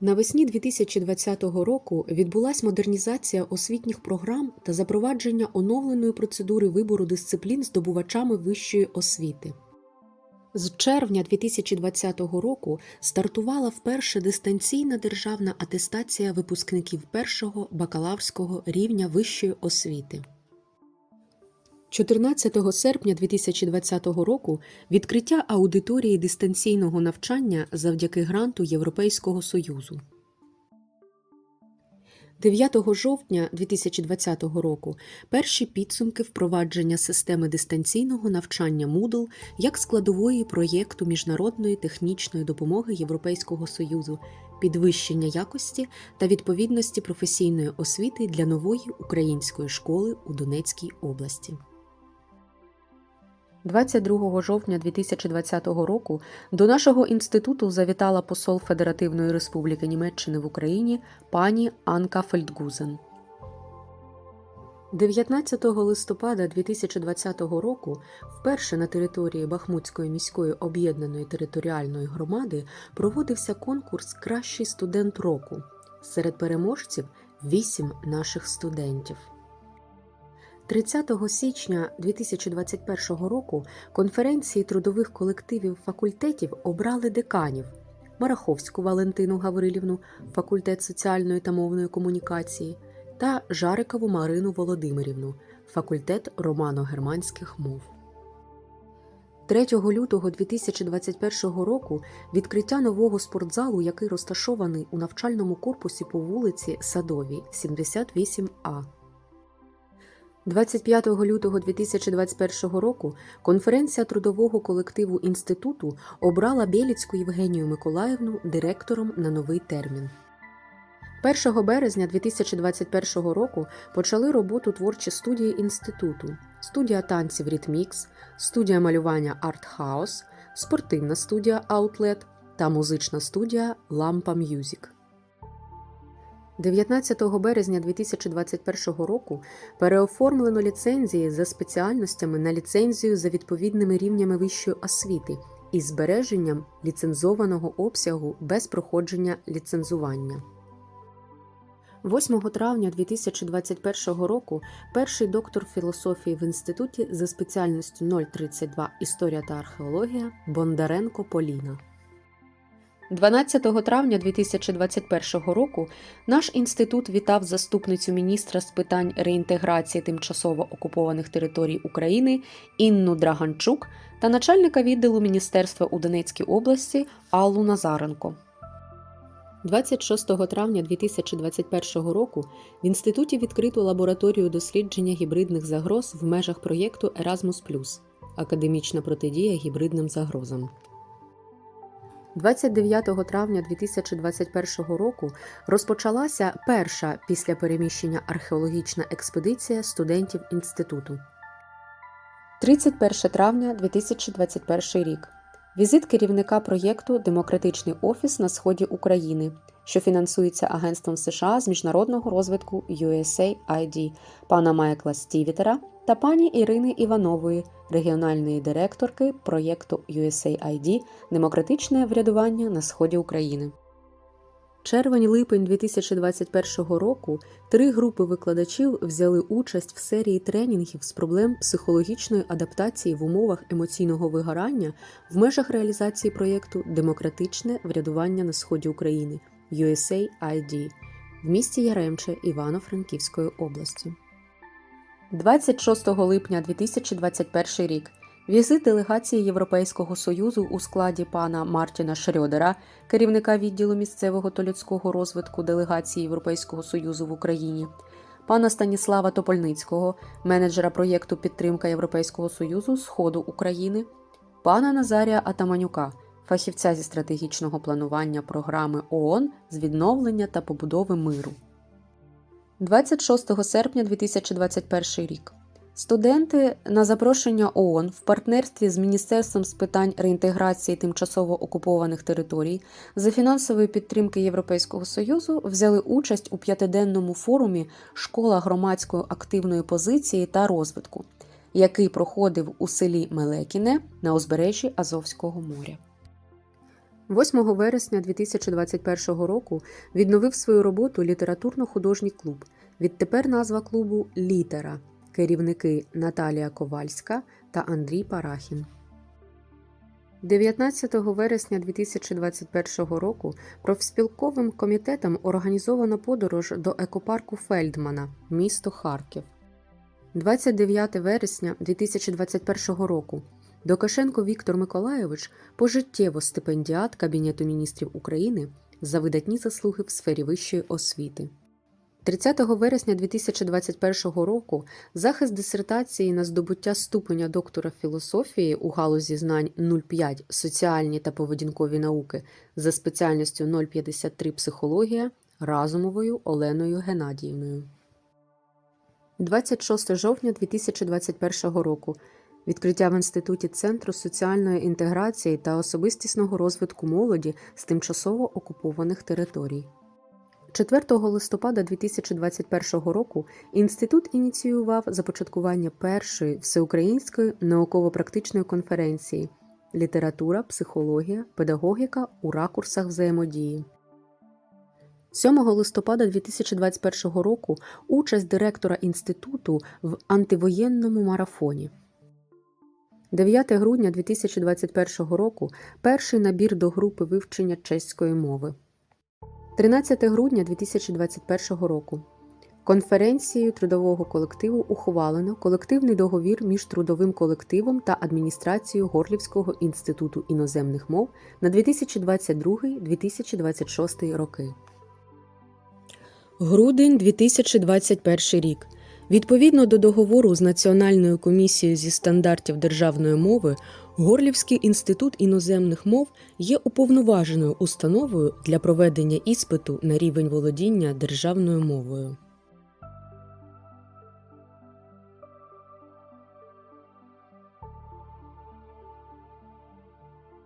Навесні 2020 року відбулась модернізація освітніх програм та запровадження оновленої процедури вибору дисциплін здобувачами вищої освіти. З червня 2020 року стартувала вперше дистанційна державна атестація випускників першого бакалаврського рівня вищої освіти. 14 серпня 2020 року відкриття аудиторії дистанційного навчання завдяки гранту Європейського Союзу. 9 жовтня 2020 року перші підсумки впровадження системи дистанційного навчання Moodle як складової проєкту міжнародної технічної допомоги Європейського Союзу, підвищення якості та відповідності професійної освіти для нової української школи у Донецькій області. 22 жовтня 2020 року до нашого інституту завітала посол Федеративної Республіки Німеччини в Україні пані Анка Фельдгузен. 19 листопада 2020 року вперше на території Бахмутської міської об'єднаної територіальної громади проводився конкурс Кращий студент року. Серед переможців вісім наших студентів. 30 січня 2021 року конференції трудових колективів факультетів обрали деканів Мараховську Валентину Гаврилівну, факультет соціальної та мовної комунікації, та Жарикову Марину Володимирівну, факультет романо-германських мов. 3 лютого 2021 року відкриття нового спортзалу, який розташований у навчальному корпусі по вулиці Садовій, 78А. 25 лютого 2021 року конференція трудового колективу інституту обрала Бєліцьку Євгенію Миколаївну директором на новий термін. 1 березня 2021 року почали роботу творчі студії інституту: студія танців Рітмікс, студія малювання Арт Хаус, спортивна студія Аутлет та музична студія Лампа М'юзік. 19 березня 2021 року переоформлено ліцензії за спеціальностями на ліцензію за відповідними рівнями вищої освіти із збереженням ліцензованого обсягу без проходження ліцензування. 8 травня 2021 року перший доктор філософії в інституті за спеціальністю 032 Історія та археологія Бондаренко Поліна. 12 травня 2021 року наш інститут вітав заступницю міністра з питань реінтеграції тимчасово окупованих територій України Інну Драганчук та начальника відділу Міністерства у Донецькій області Аллу Назаренко. 26 травня 2021 року в інституті відкрито лабораторію дослідження гібридних загроз в межах проєкту Erasmus+, академічна протидія гібридним загрозам. 29 травня 2021 року розпочалася перша після переміщення археологічна експедиція студентів інституту. 31 травня 2021 рік. Візит керівника проєкту Демократичний офіс на сході України, що фінансується Агентством США з міжнародного розвитку USAID пана Майкла Стівітера та пані Ірини Іванової, регіональної директорки проєкту USAID Демократичне врядування на сході України. Червень-липень 2021 року три групи викладачів взяли участь в серії тренінгів з проблем психологічної адаптації в умовах емоційного вигорання в межах реалізації проєкту Демократичне врядування на сході України USAID в місті Яремче Івано-Франківської області. 26 липня 2021 рік візит делегації Європейського союзу у складі пана Мартіна Шрьодера, керівника відділу місцевого та людського розвитку делегації Європейського союзу в Україні, пана Станіслава Топольницького, менеджера проєкту Підтримка Європейського союзу Сходу України, пана Назарія Атаманюка, фахівця зі стратегічного планування програми ООН з відновлення та побудови миру. 26 серпня 2021 рік. Студенти на запрошення ООН в партнерстві з Міністерством з питань реінтеграції тимчасово окупованих територій за фінансової підтримки Європейського Союзу взяли участь у п'ятиденному форумі Школа громадської активної позиції та розвитку, який проходив у селі Мелекіне на узбережжі Азовського моря. 8 вересня 2021 року відновив свою роботу літературно-художній клуб. Відтепер назва клубу Літера. Керівники Наталія Ковальська та Андрій Парахін. 19 вересня 2021 року профспілковим комітетом організовано подорож до екопарку Фельдмана, місто Харків. 29 вересня 2021 року Докашенко Віктор Миколайович пожиттєво стипендіат Кабінету міністрів України за видатні заслуги в сфері вищої освіти. 30 вересня 2021 року захист дисертації на здобуття ступеня доктора філософії у галузі знань 05 соціальні та поведінкові науки за спеціальністю 053 психологія разумовою Оленою Геннадіївною. 26 жовтня 2021 року відкриття в інституті Центру соціальної інтеграції та особистісного розвитку молоді з тимчасово окупованих територій. 4 листопада 2021 року інститут ініціював започаткування першої всеукраїнської науково-практичної конференції Література, психологія, педагогіка у ракурсах взаємодії. 7 листопада 2021 року участь директора інституту в антивоєнному марафоні. 9 грудня 2021 року перший набір до групи вивчення чеської мови. 13 грудня 2021 року. Конференцією трудового колективу ухвалено колективний договір між трудовим колективом та адміністрацією Горлівського інституту іноземних мов на 2022-2026 роки. Грудень 2021 рік. Відповідно до договору з Національною комісією зі стандартів державної мови, Горлівський інститут іноземних мов є уповноваженою установою для проведення іспиту на рівень володіння державною мовою.